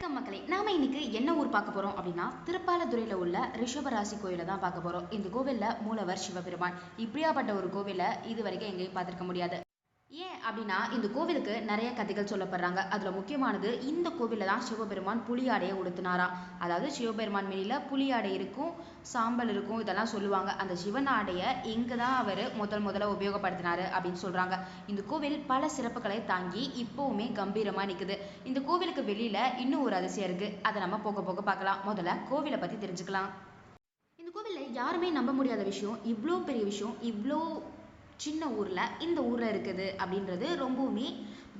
வணக்கம் மக்களே. நாம இன்னைக்கு என்ன ஊர் பார்க்க போறோம் அப்படின்னா திருப்பாலதுறையில உள்ள ரிஷபராசி கோயில தான் பார்க்க போறோம். இந்த கோவில்ல மூலவர் சிவபெருமான். இப்படியாப்பட்ட ஒரு கோவில இது வரைக்கும் எங்கேயும் பார்த்திருக்க முடியாது. ஏன் அப்படின்னா இந்த கோவிலுக்கு நிறைய கதைகள் சொல்லப்படுறாங்க. அதில் முக்கியமானது இந்த கோவிலில் தான் சிவபெருமான் புலியாடையை உடுத்தினாராம் அதாவது சிவபெருமான் மேனில புலியாடை இருக்கும் சாம்பல் இருக்கும் இதெல்லாம் சொல்லுவாங்க. அந்த சிவன் ஆடையை இங்க தான் அவர் முதல் முதல்ல உபயோகப்படுத்தினாரு அப்படின்னு சொல்கிறாங்க இந்த கோவில் பல சிறப்புகளை தாங்கி இப்போவுமே கம்பீரமாக நிற்குது இந்த கோவிலுக்கு வெளியில் இன்னும் ஒரு அதிசயம் இருக்குது அதை நம்ம போக போக பார்க்கலாம். முதல்ல கோவிலை பற்றி தெரிஞ்சுக்கலாம். இந்த கோவிலில் யாருமே நம்ப முடியாத விஷயம் இவ்வளோ பெரிய விஷயம் இவ்வளோ சின்ன ஊரில் இந்த ஊரில் இருக்குது அப்படின்றது ரொம்பவுமே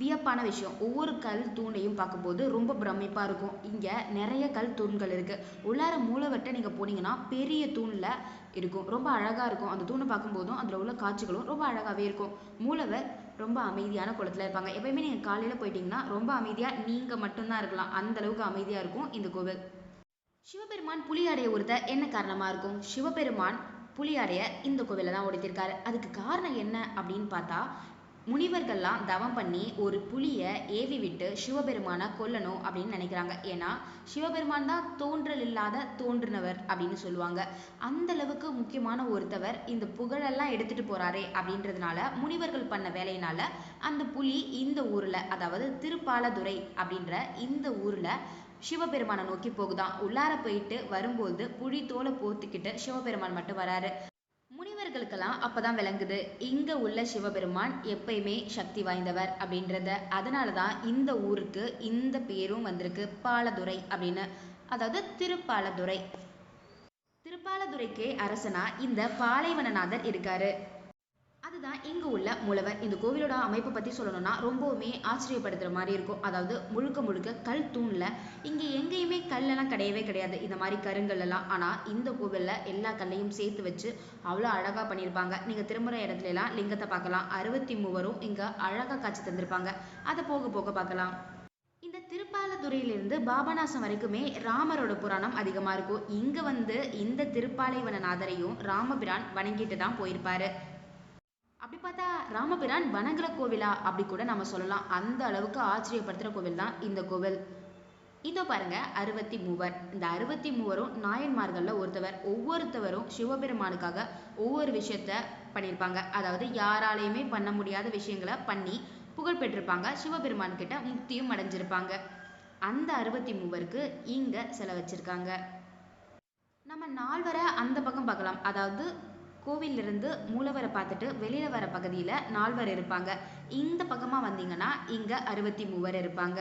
வியப்பான விஷயம். ஒவ்வொரு கல் தூணையும் பார்க்கும்போது ரொம்ப பிரமிப்பாக இருக்கும். இங்கே நிறைய கல் தூண்கள் இருக்குது உள்ளார மூலவர்கிட்ட நீங்கள் போனீங்கன்னா பெரிய தூணில் இருக்கும். ரொம்ப அழகாக இருக்கும். அந்த தூணை பார்க்கும்போதும் அதில் உள்ள காட்சிகளும் ரொம்ப அழகாகவே இருக்கும். மூலவர் ரொம்ப அமைதியான குளத்துல இருப்பாங்க. எப்பயுமே நீங்கள் காலையில் போயிட்டீங்கன்னா ரொம்ப அமைதியாக நீங்கள் மட்டும்தான் இருக்கலாம். அந்த அளவுக்கு இருக்கும் இந்த கோவில். சிவபெருமான் புலியாடைய உறுத்த என்ன காரணமாக இருக்கும்? சிவபெருமான் புலியாடைய இந்த கோவில தான் உடைத்திருக்காரு அதுக்கு காரணம் என்ன அப்படின்னு பார்த்தா முனிவர்கள்லாம் தவம் பண்ணி ஒரு புலியை ஏவி விட்டு சிவபெருமானை கொல்லணும் அப்படின்னு நினைக்கிறாங்க. ஏன்னா சிவபெருமான் தான் தோன்றல் இல்லாத தோன்றினவர் அப்படின்னு சொல்லுவாங்க. அந்த அளவுக்கு முக்கியமான ஒருத்தவர் இந்த புகழெல்லாம் எடுத்துட்டு போறாரே அப்படின்றதுனால முனிவர்கள் பண்ண வேலையினால அந்த புலி இந்த ஊர்ல அதாவது திருப்பாலதுரை அப்படின்ற இந்த ஊர்ல சிவபெருமானை நோக்கி போகுதான் உள்ளார போயிட்டு வரும்போது புலி தோலை போர்த்துக்கிட்டு சிவபெருமான் மட்டும் வராரு. முனிவர்களுக்கெல்லாம் அப்பதான் விளங்குது இங்க உள்ள சிவபெருமான் எப்பயுமே சக்தி வாய்ந்தவர் அப்படின்றத. அதனாலதான் இந்த ஊருக்கு இந்த பேரும் வந்திருக்கு பாலதுரை அப்படின்னு. அதாவது திருப்பாலதுரை. திருப்பாலதுரைக்கே அரசனா இந்த பாலைவனநாதர் இருக்காரு. அதுதான் இங்க உள்ள மூலவர். இந்த கோவிலோட அமைப்பை பத்தி சொல்லணும்னா ரொம்பவுமே ஆச்சரியப்படுத்துற மாதிரி இருக்கும். அதாவது முழுக்க முழுக்க கல் தூண்ல இங்க எங்கேயுமே கல்லெல்லாம் கிடையவே கிடையாது. இந்த மாதிரி கருங்கல் எல்லாம் ஆனா இந்த கோவில்ல எல்லா கல்லையும் சேர்த்து வச்சு அவ்வளோ அழகா பண்ணியிருப்பாங்க. நீங்க திரும்புற இடத்துல எல்லாம் லிங்கத்தை பார்க்கலாம். அறுபத்தி மூவரும் இங்க அழகா காட்சி தந்திருப்பாங்க. அதை போக போக பார்க்கலாம். இந்த திருப்பாலதுறையிலிருந்து பாபநாசம் வரைக்குமே ராமரோட புராணம் அதிகமா இருக்கும். இங்க வந்து இந்த திருப்பாலைவனநாதரையும் ராமபிரான் வணங்கிட்டு தான் போயிருப்பாரு. அப்படி பார்த்தா ராமபிரான் வனங்கிற கோவிலா? அப்படி கூட நம்ம சொல்லலாம். அந்த அளவுக்கு ஆச்சரியப்படுத்துகிற கோவில் தான் இந்த கோவில். இதோ பாருங்க அறுபத்தி மூவர் இந்த அறுபத்தி மூவரும் நாயன்மார்களில் ஒருத்தவர். ஒவ்வொருத்தவரும் சிவபெருமானுக்காக ஒவ்வொரு விஷயத்த பண்ணியிருப்பாங்க அதாவது யாராலையுமே பண்ண முடியாத விஷயங்களை பண்ணி புகழ் பெற்றிருப்பாங்க. சிவபெருமான் கிட்ட முக்தியும் அடைஞ்சிருப்பாங்க. அந்த அறுபத்தி மூவருக்கு இங்க செலவச்சிருக்காங்க. நம்ம நால்வரை அந்த பக்கம் பார்க்கலாம். அதாவது கோவிலிருந்து மூலவரை பார்த்துட்டு வெளியில் வர பகுதியில் நால்வர் இருப்பாங்க. இந்த பக்கமாக வந்தீங்கன்னா இங்கே அறுபத்தி மூவர் இருப்பாங்க.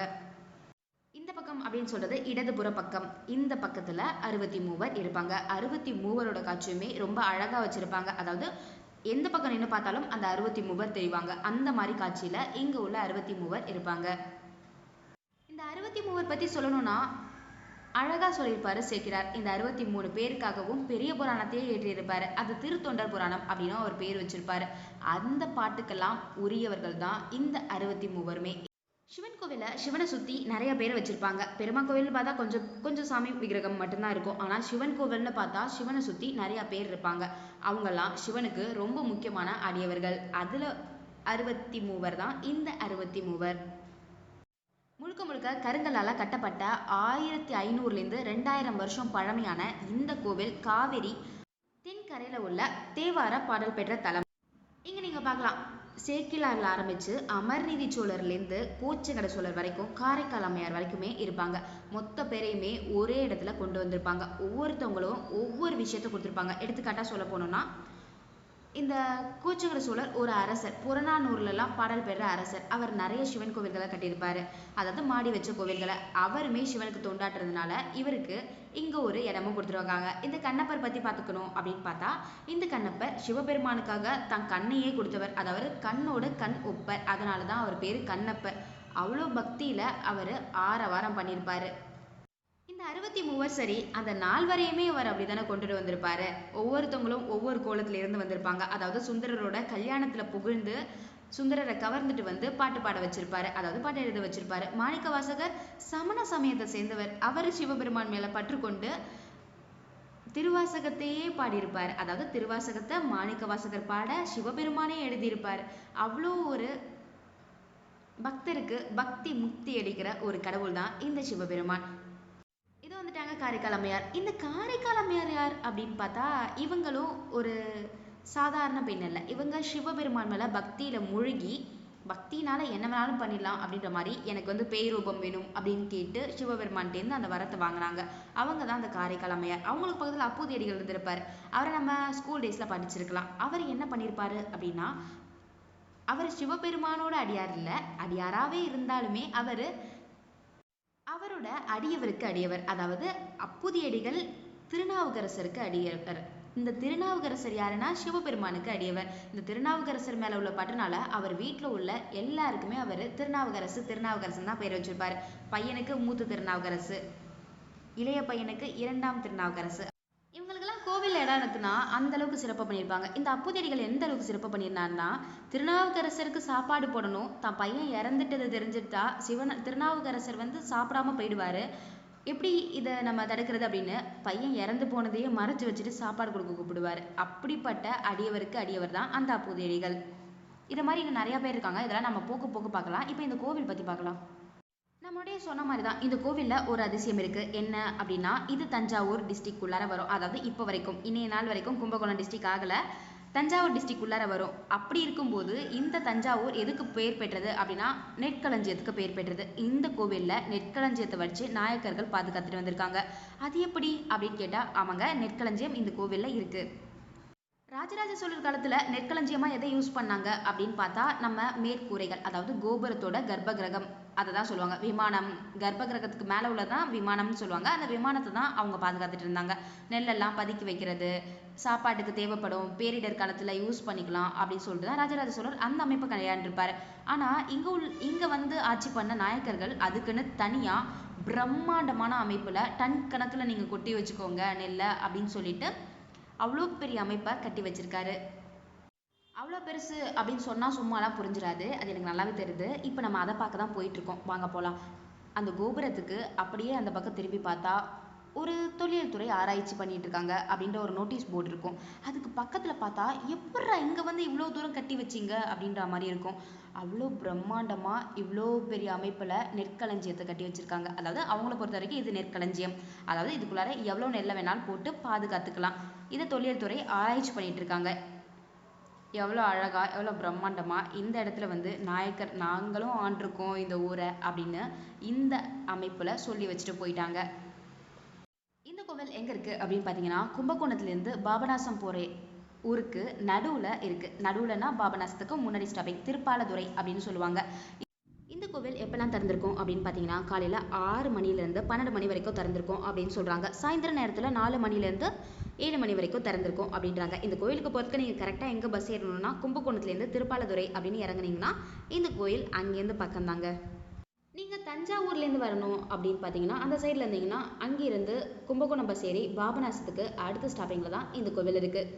இந்த பக்கம் அப்படின்னு சொல்றது இடதுபுற பக்கம். இந்த பக்கத்துல அறுபத்தி மூவர் இருப்பாங்க. அறுபத்தி மூவரோட காட்சியுமே ரொம்ப அழகா வச்சிருப்பாங்க. அதாவது எந்த பக்கம் நின்று பார்த்தாலும் அந்த அறுபத்தி மூவர் தெரிவாங்க. அந்த மாதிரி காட்சியில இங்க உள்ள அறுபத்தி மூவர் இருப்பாங்க. இந்த அறுபத்தி மூவர் பத்தி சொல்லணும்னா அழகா சொல்லியிருப்பாரு சேக்கிரார். இந்த அறுபத்தி மூணு பேருக்காகவும் பெரிய புராணத்தையே ஏற்றியிருப்பாரு. அது திருத்தொண்டர் புராணம் அப்படின்னு ஒரு பேர் வச்சிருப்பாரு. அந்த பாட்டுக்கெல்லாம் உரியவர்கள் தான் இந்த அறுபத்தி மூவருமே சிவன் கோவில சிவனை சுத்தி நிறைய பேர் வச்சிருப்பாங்க. பெருமா கோவில்னு பார்த்தா கொஞ்சம் கொஞ்சம் சாமி விக்கிரகம் மட்டும்தான் இருக்கும். ஆனா சிவன் கோவில்னு பார்த்தா சிவனை சுத்தி நிறைய பேர் இருப்பாங்க. அவங்கெல்லாம் சிவனுக்கு ரொம்ப முக்கியமான அடியவர்கள். அதுல அறுபத்தி மூவர் தான் இந்த அறுபத்தி மூவர் முழுக்க முழுக்க கருங்கல்லால் கட்டப்பட்ட ஆயிரத்தி ஐநூறுல இருந்து ரெண்டாயிரம் வருஷம் பழமையான இந்த கோவில் காவேரி தென்கரையில உள்ள தேவார பாடல் பெற்ற தலம். இங்க நீங்க பார்க்கலாம். சேக்கிலாரில் ஆரம்பிச்சு அமர்நீதி சோழர்ல இருந்து சோழர் வரைக்கும் காரைக்கால் அம்மையார் வரைக்குமே இருப்பாங்க. மொத்த பேரையுமே ஒரே இடத்துல கொண்டு வந்திருப்பாங்க. ஒவ்வொருத்தவங்களும் ஒவ்வொரு விஷயத்த கொடுத்துருப்பாங்க. எடுத்துக்காட்டா சொல்ல போனோம்னா இந்த கூச்சகர சோழர் ஒரு அரசர். புறநானூர்லலாம் பாடல் பெற்ற அரசர். அவர் நிறைய சிவன் கோவில்களை கட்டியிருப்பார். அதாவது மாடி வச்ச கோவில்களை அவருமே சிவனுக்கு தொண்டாட்டுறதுனால இவருக்கு இங்கே ஒரு இடமும் கொடுத்துருவாங்க. இந்த கண்ணப்பர் பற்றி பார்த்துக்கணும் அப்படின்னு பார்த்தா இந்த கண்ணப்பர் சிவபெருமானுக்காக தன் கண்ணையே கொடுத்தவர். அதாவது கண்ணோட கண் ஒப்பர். அதனாலதான் அவர் பேர் கண்ணப்பர். அவ்வளோ பக்தியில் அவர் ஆரவாரம் பண்ணியிருப்பார். இந்த அறுபத்தி மூவர் சரி அந்த நால்வரையுமே அவர் அப்படித்தானே கொண்டுட்டு வந்திருப்பாரு. ஒவ்வொருத்தவங்களும் ஒவ்வொரு கோலத்துல இருந்து வந்திருப்பாங்க. அதாவது சுந்தரரோட கல்யாணத்துல புகழ்ந்து சுந்தரரை கவர்ந்துட்டு வந்து பாட்டு பாட வச்சிருப்பாரு. அதாவது பாட்டு எழுத வச்சிருப்பாரு. மாணிக்க வாசகர் சமண சமயத்தை சேர்ந்தவர். அவர் சிவபெருமான் மேல பற்றுக்கொண்டு திருவாசகத்தையே பாடியிருப்பார். அதாவது திருவாசகத்தை மாணிக்க வாசகர் பாட சிவபெருமானே எழுதியிருப்பார். அவ்வளோ ஒரு பக்தருக்கு பக்தி முக்தி அளிக்கிற ஒரு கடவுள் தான் இந்த சிவபெருமான். இது வந்துட்டாங்க காரைக்கால் அம்மையார். இந்த காரைக்கால் அம்மையார் யார் அப்படின்னு பார்த்தா இவங்களும் ஒரு சாதாரண பெண் அல்ல. இவங்க சிவபெருமான் மேலே பக்தியில் மூழ்கி பக்தினால என்ன வேணாலும் பண்ணிடலாம் அப்படின்ற மாதிரி எனக்கு வந்து பேய் ரூபம் வேணும் அப்படின்னு கேட்டு சிவபெருமான்ட்டேருந்து அந்த வரத்தை வாங்கினாங்க. அவங்க தான் அந்த காரைக்கால் அம்மையார். அவங்களுக்கு பக்கத்தில் அப்பூதியடிகள் இருந்திருப்பார். அவரை நம்ம ஸ்கூல் டேஸில் படிச்சிருக்கலாம். அவர் என்ன பண்ணியிருப்பாரு அப்படின்னா அவர் சிவபெருமானோட அடியார் இல்லை அடியாராகவே இருந்தாலுமே அவர் அவரோட அடியவருக்கு அடியவர். அதாவது அப்புதியடிகள் திருநாவுக்கரசருக்கு அடியவர். இந்த திருநாவுக்கரசர் யாருன்னா சிவபெருமானுக்கு அடியவர். இந்த திருநாவுக்கரசர் மேல உள்ள பட்டனால அவர் வீட்டில் உள்ள எல்லாருக்குமே அவர் திருநாவுக்கரசு திருநாவுக்கரசன் தான் பேர் வச்சிருப்பாரு. பையனுக்கு மூத்த திருநாவுக்கரசு இளைய பையனுக்கு இரண்டாம் திருநாவுக்கரசு. கோவில் இடம் இருக்குன்னா அந்த அளவுக்கு சிறப்பு பண்ணியிருப்பாங்க. இந்த அப்புதேடிகள் எந்த அளவுக்கு சிறப்பு பண்ணியிருந்தான்னா திருநாவுக்கரசருக்கு சாப்பாடு போடணும் தான் பையன் இறந்துட்டது தெரிஞ்சுட்டா சிவன் திருநாவுக்கரசர் வந்து சாப்பிடாம போயிடுவார். எப்படி இதை நம்ம தடுக்கிறது அப்படின்னு பையன் இறந்து போனதையே மறைச்சு வச்சுட்டு சாப்பாடு கொடுக்க கூப்பிடுவாரு. அப்படிப்பட்ட அடியவருக்கு அடியவர் தான் அந்த அப்புதியடிகள் இதை மாதிரி இங்கே நிறையா பேர் இருக்காங்க. இதெல்லாம் நம்ம போக்கு போக்கு பார்க்கலாம். இப்போ இந்த கோவில் பற்றி பார்க்கலாம். நம்மளுடைய சொன்ன மாதிரி தான் இந்த கோவிலில் ஒரு அதிசயம் இருக்குது என்ன அப்படின்னா இது தஞ்சாவூர் டிஸ்ட்ரிக் உள்ளார வரும். அதாவது இப்போ வரைக்கும் இன்றைய நாள் வரைக்கும் கும்பகோணம் டிஸ்ட்ரிக் ஆகலை. தஞ்சாவூர் டிஸ்ட்ரிக் உள்ளார வரும். அப்படி இருக்கும்போது இந்த தஞ்சாவூர் எதுக்கு பெயர் பெற்றது அப்படின்னா நெற்களஞ்சியத்துக்கு பெயர் பெற்றது. இந்த கோவிலில் நெற்களஞ்சியத்தை வச்சு நாயக்கர்கள் பாதுகாத்துட்டு வந்திருக்காங்க. அது எப்படி அப்படின்னு கேட்டால் அவங்க நெற்களஞ்சியம் இந்த கோவிலில் இருக்குது ராஜராஜ சோழர் காலத்தில் நெற்களஞ்சியமாக எதை யூஸ் பண்ணாங்க அப்படின்னு பார்த்தா நம்ம மேற்கூரைகள் அதாவது கோபுரத்தோட கர்ப்பகிரகம் அதை தான் சொல்லுவாங்க. விமானம் கர்ப்ப கிரகத்துக்கு மேலே உள்ளதான் விமானம்னு சொல்லுவாங்க. அந்த விமானத்தை தான் அவங்க பாதுகாத்துட்டு இருந்தாங்க. நெல்லெல்லாம் பதுக்கி வைக்கிறது சாப்பாட்டுக்கு தேவைப்படும் பேரிடர் காலத்தில் யூஸ் பண்ணிக்கலாம் அப்படின்னு சொல்லிட்டு தான் ராஜராஜ சோழர் அந்த அமைப்பை கையாண்டிருப்பாரு. ஆனால் இங்கே உள் இங்கே வந்து ஆட்சி பண்ண நாயக்கர்கள் அதுக்குன்னு தனியாக பிரம்மாண்டமான அமைப்பில் டன் கணக்கில் நீங்கள் கொட்டி வச்சுக்கோங்க நெல்லை அப்படின்னு சொல்லிட்டு அவ்வளோ பெரிய அமைப்பை கட்டி வச்சிருக்காரு. அவ்வளோ பெருசு அப்படின்னு சொன்னால் சும்மாலாம் புரிஞ்சிடாது அது எனக்கு நல்லாவே தெரியுது. இப்போ நம்ம அதை பார்க்க தான் போயிட்டுருக்கோம். வாங்க போகலாம் அந்த கோபுரத்துக்கு அப்படியே அந்த பக்கம் திரும்பி பார்த்தா ஒரு தொழில் துறை ஆராய்ச்சி பண்ணிட்டு இருக்காங்க அப்படின்ற ஒரு நோட்டீஸ் போர்டு இருக்கும். அதுக்கு பக்கத்தில் பார்த்தா எப்படா இங்கே வந்து இவ்வளோ தூரம் கட்டி வச்சீங்க அப்படின்ற மாதிரி இருக்கும். அவ்வளோ பிரம்மாண்டமாக இவ்வளோ பெரிய அமைப்பில் நெற்களஞ்சியத்தை கட்டி வச்சிருக்காங்க. அதாவது அவங்கள பொறுத்த வரைக்கும் இது நெற்களஞ்சியம். அதாவது இதுக்குள்ளார எவ்வளோ நெல்லை வேணாலும் போட்டு பாதுகாத்துக்கலாம். இதை தொழில்துறை ஆராய்ச்சி பண்ணிட்டு இருக்காங்க எவ்வளோ அழகா எவ்வளோ பிரம்மாண்டமா இந்த இடத்துல வந்து நாயக்கர் நாங்களும் ஆண்டிருக்கோம் இந்த ஊரை அப்படின்னு இந்த அமைப்புல சொல்லி வச்சுட்டு போயிட்டாங்க. இந்த கோவில் எங்க இருக்கு அப்படின்னு பார்த்தீங்கன்னா கும்பகோணத்துல இருந்து பாபநாசம் போகிற ஊருக்கு நடுவுல இருக்கு. நடுவில்னா பாபநாசத்துக்கு முன்னாடி ஸ்டாப்பிங் திருப்பாலதுறை அப்படின்னு சொல்லுவாங்க. இந்த கோவில் எப்பெல்லாம் திறந்திருக்கும் அப்படின்னு பார்த்தீங்கன்னா காலையில் ஆறு மணிலேருந்து பன்னெண்டு மணி வரைக்கும் திறந்திருக்கும் அப்படின்னு சொல்கிறாங்க சாயந்தரம் நேரத்தில் நாலு மணிலேருந்து ஏழு மணி வரைக்கும் திறந்திருக்கும் அப்படின்றாங்க. இந்த கோயிலுக்கு போகிறதுக்கு நீங்கள் கரெக்டாக எங்கே பஸ் ஏறணும்னா கும்பகோணத்துலேருந்து திருப்பாலதுரை அப்படின்னு இறங்குனீங்கன்னா இந்த கோயில் அங்கேருந்து பக்கம்தாங்க. நீங்கள் தஞ்சாவூர்லேருந்து வரணும் அப்படின்னு பார்த்தீங்கன்னா அந்த சைடில் இருந்தீங்கன்னா அங்கேருந்து கும்பகோணம் பஸ் ஏறி பாபநாசத்துக்கு அடுத்த ஸ்டாப்பிங்கில் தான் இந்த கோவில் இருக்குது